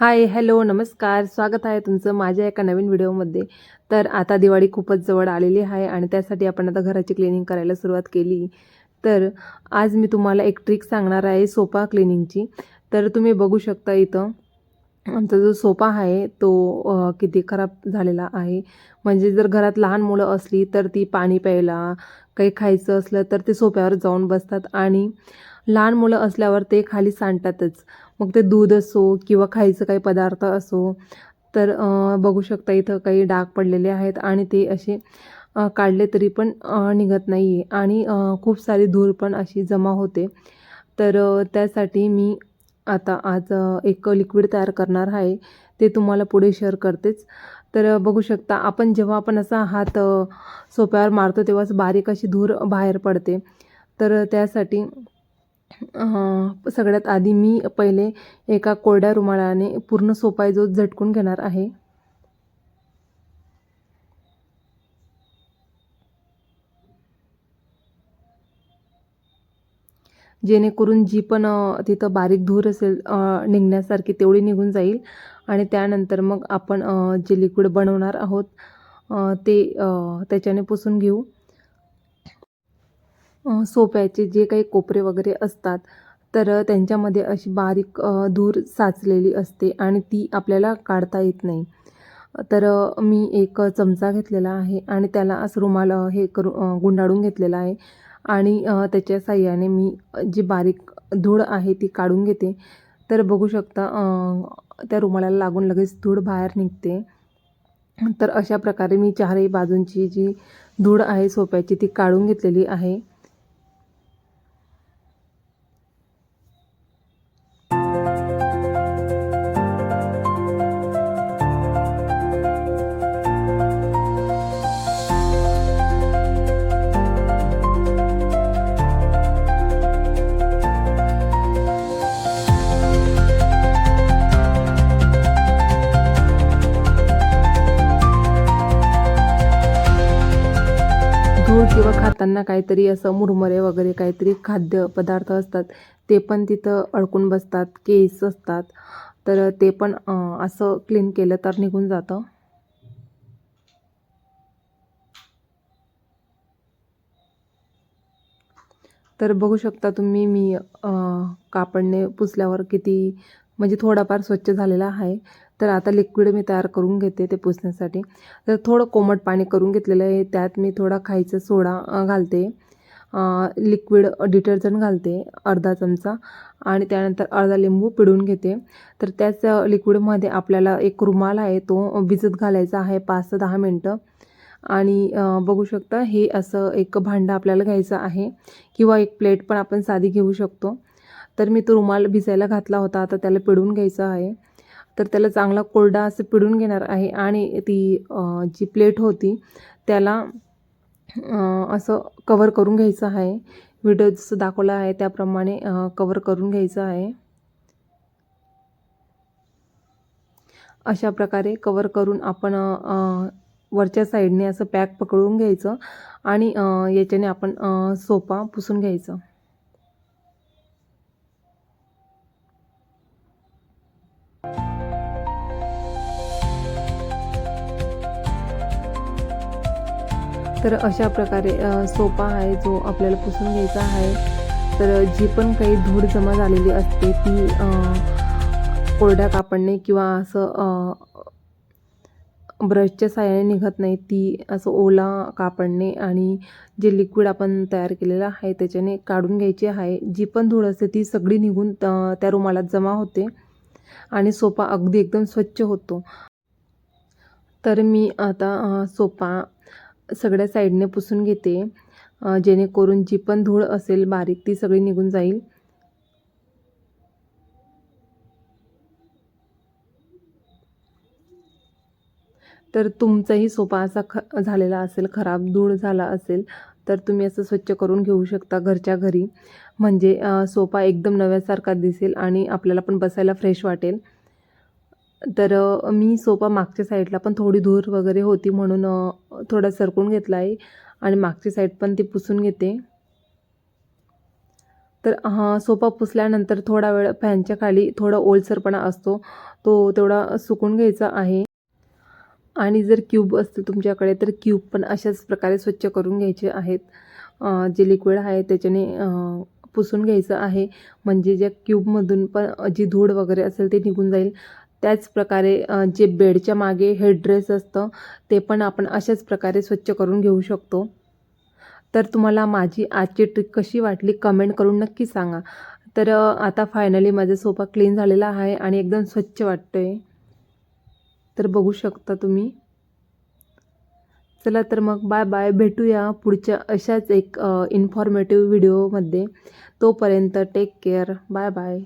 Hi hello नमस्कार. स्वागत आहे तुमचं माझ्या एका नवीन व्हिडिओमध्ये. तर आता दिवाळी खूपच जवळ आलेली आहे आणि त्यासाठी आपण आता घराची क्लिनिंग करायला सुरुवात केली. तर आज मी तुम्हाला एक ट्रिक सांगणार आहे सोफा क्लिनिंगची तर तुम्ही बघू शकता इथं आमचा जो सोफा आहे तो किती खराब झालेला आहे. म्हणजे जर घरात लहान मुलं असली तर ती पाणी प्यायला काही खायचं असलं तर ते सोफ्यावर जाऊन बसतात आणि लहान मुलं असल्यावर ते खाली सांडतातच. मग ते दूध असो किंवा खायचं काही पदार्थ असो तर बघू शकता इथं काही डाग पडलेले आहेत आणि ते असे काढले तरी पण निघत नाही आहे आणि खूप सारी धूर पण अशी जमा होते. तर त्यासाठी मी आता आज एक लिक्विड तयार करणार आहे. ते तुम्हाला पुढे शेअर करतेच. तर बघू शकता आपण जेव्हा आपण असा हात सोप्यावर मारतो तेव्हाच बारीक अशी धूर बाहेर पडते. तर त्यासाठी सगळ्यात आधी मी पहिले एका कोरड्या रुमालाने पूर्ण सोपाय जो झटकून घेणार आहे. जेणेकरून जी पण तिथं बारीक धूर असेल निघण्यासारखी तेवढी निघून जाईल. आणि त्यानंतर मग आपण जे लिक्विड बनवणार आहोत ते त्याच्याने पुसून घेऊ. सोप्याचे जे काही कोपरे वगैरे असतात तर त्यांच्यामध्ये अशी बारीक धूर साचलेली असते आणि ती आपल्याला काढता येत नाही. तर मी एक चमचा घेतलेला आहे आणि त्याला असं रुमाल हे करू गुंडाळून घेतलेला आहे आणि त्याच्या साह्याने मी जी बारीक धूळ आहे ती काढून घेते. तर बघू शकता त्या रुमालाला लागून लगेच धूळ बाहेर निघते. तर अशा प्रकारे मी चारही बाजूंची जी धूळ आहे सोप्याची ती काढून घेतलेली आहे. किंवा खाताना काहीतरी असं मुरमुरे वगैरे काहीतरी खाद्यपदार्थ असतात ते पण तिथं अडकून बसतात केस असतात. तर ते पण असं क्लीन केलं तर निघून जातं. तर बघू शकता तुम्ही मी कापडने पुसल्यावर किती म्हणजे थोडाफार स्वच्छ झालेला आहे. तर आता लिक्विड मी तयार करून घेते ते पुसण्यासाठी. तर थोडं कोमट पाणी करून घेतलेलं आहे. त्यात मी थोडा खायचा सोडा घालते. लिक्विड डिटर्जंट घालते अर्धा चमचा. आणि त्यानंतर अर्धा लिंबू पिळून घेते. तर त्याच लिक्विडमध्ये आपल्याला एक रुमाल आहे तो भिजत घालायचा आहे पाच ते दहा मिनटं. आणि बघू शकता हे असं एक भांडं आपल्याला घ्यायचं आहे. किंवा एक प्लेट पण आपण साधी घेऊ शकतो. तर मी तो रुमाल भिजायला घातला होता आता त्याला पिळून घ्यायचा आहे. तर त्याला चांगला कोरडा असं पिळून घेणार आहे. आणि ती जी प्लेट होती त्याला असं कवर करून घ्यायचं आहे. व्हिडिओ जसं दाखवला आहे त्याप्रमाणे कवर करून घ्यायचं आहे. अशा प्रकारे कवर करून आपण वरच्या साईडने असं पॅक पकडून घ्यायचं. आणि याच्याने आपण सोपा सोफा पुसून घ्यायचं. तर अशा प्रकारे सोपा सोफा आहे जो आपल्याला पुसून घ्यायचा आहे. तर जी पण काही धूळ जमा झालेली असते ती कोरड्या कापडने किंवा असं ब्रशच्या साह्याने निघत नाही ती असं ओला कापडने आणि जे लिक्विड आपण तयार केलेलं आहे त्याच्याने काढून घ्यायची आहे. जी पण धूळ असते ती सगळी निघून त्या रुमालात जमा होते आणि सोफा अगदी एकदम स्वच्छ होतो. तर मी आता सोपा सोफा सगळ्या साईडने पुसून घेते. जेणेकरून जी पण धूळ असेल बारीक ती सगळी निघून जाईल. तर तुमचाही सोफा असा ख झालेला असेल खराब धूळ झाला असेल तर तुम्ही असं स्वच्छ करून घेऊ शकता घरच्या घरी. म्हणजे सोफा एकदम नव्यासारखा दिसेल आणि आपल्याला पण बसायला फ्रेश वाटेल. तर मी सोफा मागच्या साईडला पण थोडी धूर वगैरे होती म्हणून थोडा सरकून घेतला आहे आणि मागची साईड पण ती पुसून घेते. तर हा सोफा पुसल्यानंतर थोडा वेळ फॅनच्या खाली थोडा ओलसरपणा असतो. तो तेवढा सुकून घ्यायचा आहे. आणि जर क्यूब असतील तुमच्याकडे तर क्यूब पण अशाच प्रकारे स्वच्छ करून घ्यायचे आहेत. जे लिक्विड आहे त्याच्याने पुसून घ्यायचं आहे. म्हणजे ज्या क्यूबमधून पण जी धूळ वगैरे असेल ते निघून जाईल. त्याच प्रकारे जे बेडच्या मागे हेडड्रेस असतं ते पण आपण अशाच प्रकारे स्वच्छ करून घेऊ शकतो. तर तुम्हाला माझी आजची ट्रिक कशी वाटली कमेंट करून नक्की सांगा. तर आता फायनली माझा सोफा क्लीन झालेला आहे आणि एकदम स्वच्छ वाटतोय. तर बघू शकता तुम्ही. चला तर मग बाय बाय भेटूया पुढच्या अशाच एक इन्फॉर्मेटिव्ह व्हिडिओमध्ये तोपर्यंत टेक केअर बाय बाय.